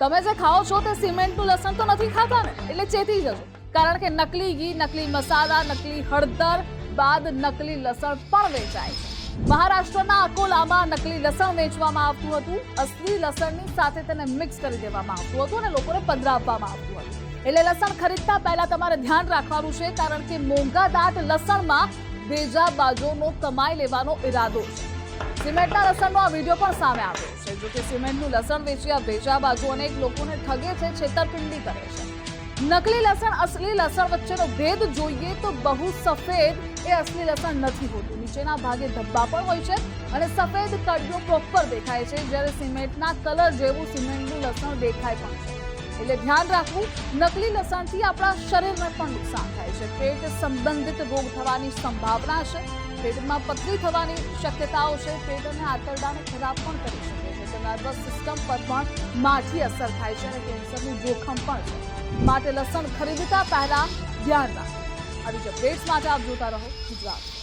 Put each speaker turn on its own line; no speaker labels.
તમે જે ખાઓ છો તે સિમેન્ટનું લસણ તો નથી ખાતા ને એટલે ચેતી જશો કારણ કે નકલી ઘી, નકલી મસાલા, નકલી હળદર, બાદ નકલી લસણ પણ વેચાય છે. મહારાષ્ટ્રના અકોલામાં નકલી લસણ વેચવામાં આવતું હતું. અસલી લસણની સાથે તેને મિક્સ કરી દેવામાં આવતું હતું અને લોકોને પધરાવવામાં આવતું હતું. એટલે લસણ ખરીદતા પહેલા તમારે ધ્યાન રાખવાનું છે, કારણ કે મોંઘા દાટ લસણમાં ભેજા બાજોનો કમાઈ લેવાનો ઈરાદો છે. સિમેન્ટના લસણનો આ વીડિયો પણ સામે આવ્યો છે, જો કે સિમેન્ટનું લસણ વેચ્યા ભેજા બાજુ અનેક લોકોને ઠગે છે, છેતરપિંડી કરે છે. નકલી લસણ અસલી લસણ વચ્ચેનો ભેદ જોઈએ તો બહુ સફેદ એ અસલી લસણ નથી હોતું. નીચેના ભાગે ધબ્બા પણ હોય છે અને સફેદ કડીઓ પ્રોપર દેખાય છે, જ્યારે સિમેન્ટના કલર જેવું સિમેન્ટનું લસણ દેખાય પણ છે. એટલે ધ્યાન રાખવું, નકલી લસણથી આપણા શરીરને પણ નુકસાન થાય છે. પેટ સંબંધિત રોગ થવાની સંભાવના છે. પેટમાં પથરી થવાની શક્યતાઓ છે. પેટ અને આંતરડાને ખરાબ પણ કરી શકે છે. તો નર્વસ સિસ્ટમ પર પણ માઠી અસર થાય છે અને કેન્સરનું જોખમ પણ છે. માટે લસણ ખરીદતા પહેલા ધ્યાન રાખો આવી જ અપડેટ્સ માટે આપ જોતા રહો ગુજરાત.